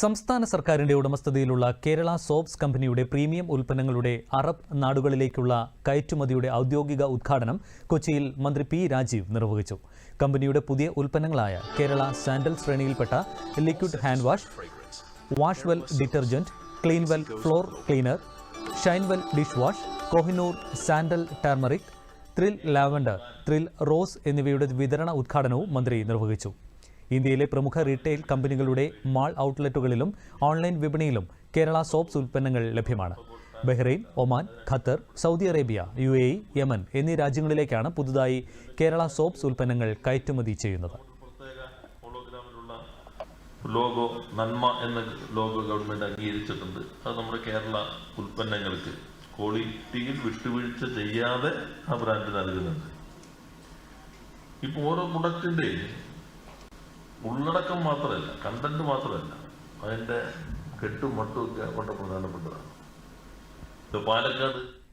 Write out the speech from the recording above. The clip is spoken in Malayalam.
സംസ്ഥാന സർക്കാരിന്റെ ഉടമസ്ഥതയിലുള്ള കേരള സോപ്സ് കമ്പനിയുടെ പ്രീമിയം ഉൽപ്പന്നങ്ങളുടെ അറബ് നാടുകളിലേക്കുള്ള കയറ്റുമതിയുടെ ഔദ്യോഗിക ഉദ്ഘാടനം കൊച്ചിയിൽ മന്ത്രി പി രാജീവ് നിർവഹിച്ചു. കമ്പനിയുടെ പുതിയ ഉൽപ്പന്നങ്ങളായ Kerala sandal ശ്രേണിയിൽപ്പെട്ട liquid hand wash Washwell detergent Cleanwell floor cleaner Shinewell dish wash Kohinoor sandal turmeric thrill lavender thrill rose എന്നിവയുടെ വിതരണ ഉദ്ഘാടനവും മന്ത്രി നിർവഹിച്ചു. ഇന്ത്യയിലെ പ്രമുഖ റീറ്റെയിൽ കമ്പനികളുടെ മാൾ ഔട്ട്ലെറ്റുകളിലും ഓൺലൈൻ വിപണിയിലും കേരള സോപ്സ് ഉൽപ്പന്നങ്ങൾ ലഭ്യമാണ്. Bahrain Oman Qatar Saudi Arabia U Yemen എന്നീ രാജ്യങ്ങളിലേക്കാണ് പുതുതായി കേരള സോപ്സ് ഉൽപ്പന്നങ്ങൾ കയറ്റുമതി ചെയ്യുന്നത്. ലോഗോ നന്മ എന്ന ലോഗോ ഗവൺമെന്റ് അംഗീകരിച്ചിട്ടുണ്ട്. അത് നമ്മുടെ കേരള ഉൽപ്പന്നങ്ങൾക്ക് ക്വാളിറ്റിയിൽ വിട്ടുവീഴ്ച ചെയ്യാതെ ആ ബ്രാൻഡ് നൽകുന്നുണ്ട്. ഇപ്പൊ ഓരോ പ്രൊഡക്റ്റിന്റെ ഉള്ളടക്കം മാത്രമല്ല കണ്ടന്റ് മാത്രമല്ല അതിന്റെ കെട്ടും മട്ടും ഒക്കെ വളരെ പ്രധാനപ്പെട്ടതാണ്. പാലക്കാട്